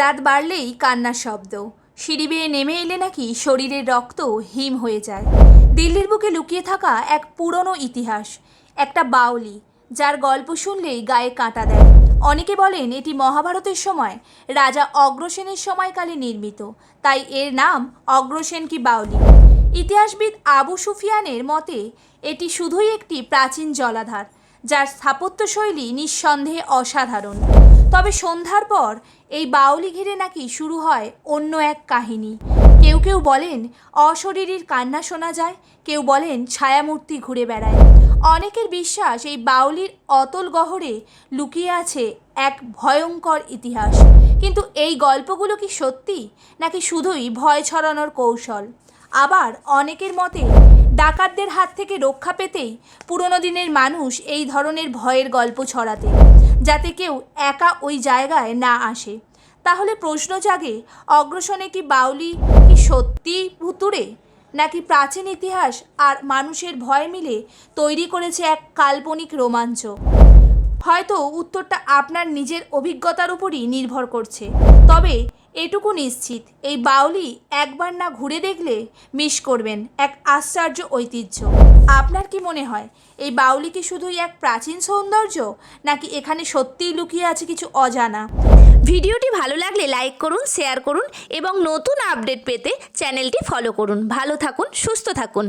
রাত বাড়লেই কান্নার শব্দ। সিঁড়ি বেয়ে নেমে এলে নাকি শরীরের রক্ত হিম হয়ে যায়। দিল্লির বুকে লুকিয়ে থাকা এক পুরনো ইতিহাস, একটা বাউলি, যার গল্প শুনলেই গায়ে কাঁটা দেয়। অনেকে বলেন এটি মহাভারতের সময়, রাজা অগ্রসেনের সময়কালে নির্মিত, তাই এর নাম অগ্রসেন কি বাউলি। ইতিহাসবিদ আবু সুফিয়ানের মতে, এটি শুধুই একটি প্রাচীন জলাধার যার স্থাপত্যশৈলী নিঃসন্দেহে অসাধারণ। তবে সন্ধ্যার পর এই বাউলি ঘিরে নাকি শুরু হয় অন্য এক কাহিনী। কেউ কেউ বলেন, অশরীরীর কান্না শোনা যায়, কেউ বলেন, ছায়ামূর্তি ঘুরে বেড়ায়। অনেকের বিশ্বাস এই বাউলির অতল গহরে লুকিয়ে আছে এক ভয়ঙ্কর ইতিহাস। কিন্তু এই গল্পগুলো কি সত্যি, নাকি শুধুই ভয় ছড়ানোর কৌশল? আবার অনেকের মতে ডাকাতদের হাত থেকে রক্ষা পেতেই পুরনো দিনের মানুষ এই ধরনের ভয়ের গল্প ছড়াতে, যাতে কেউ একা ওই জায়গায় না আসে। তাহলে প্রশ্ন জাগে, অগ্রসনে কি বাউলি কি সত্যি ভুতুড়ে? নাকি প্রাচীন ইতিহাস আর মানুষের ভয় মিলে তৈরি করেছে এক কাল্পনিক রোমাঞ্চ? হয়তো উত্তরটা আপনার নিজের অভিজ্ঞতার উপরই নির্ভর করছে। তবে এটুকু নিশ্চিত, এই বাউলি একবার না ঘুরে দেখলে মিস করবেন এক আশ্চর্য ঐতিহ্য। আপনার কি মনে হয়, এই বাউলি কি শুধুই এক প্রাচীন সৌন্দর্য, নাকি এখানে সত্যিই লুকিয়ে আছে কিছু অজানা? ভিডিওটি ভালো লাগলে লাইক করুন, শেয়ার করুন এবং নতুন আপডেট পেতে চ্যানেলটি ফলো করুন। ভালো থাকুন, সুস্থ থাকুন।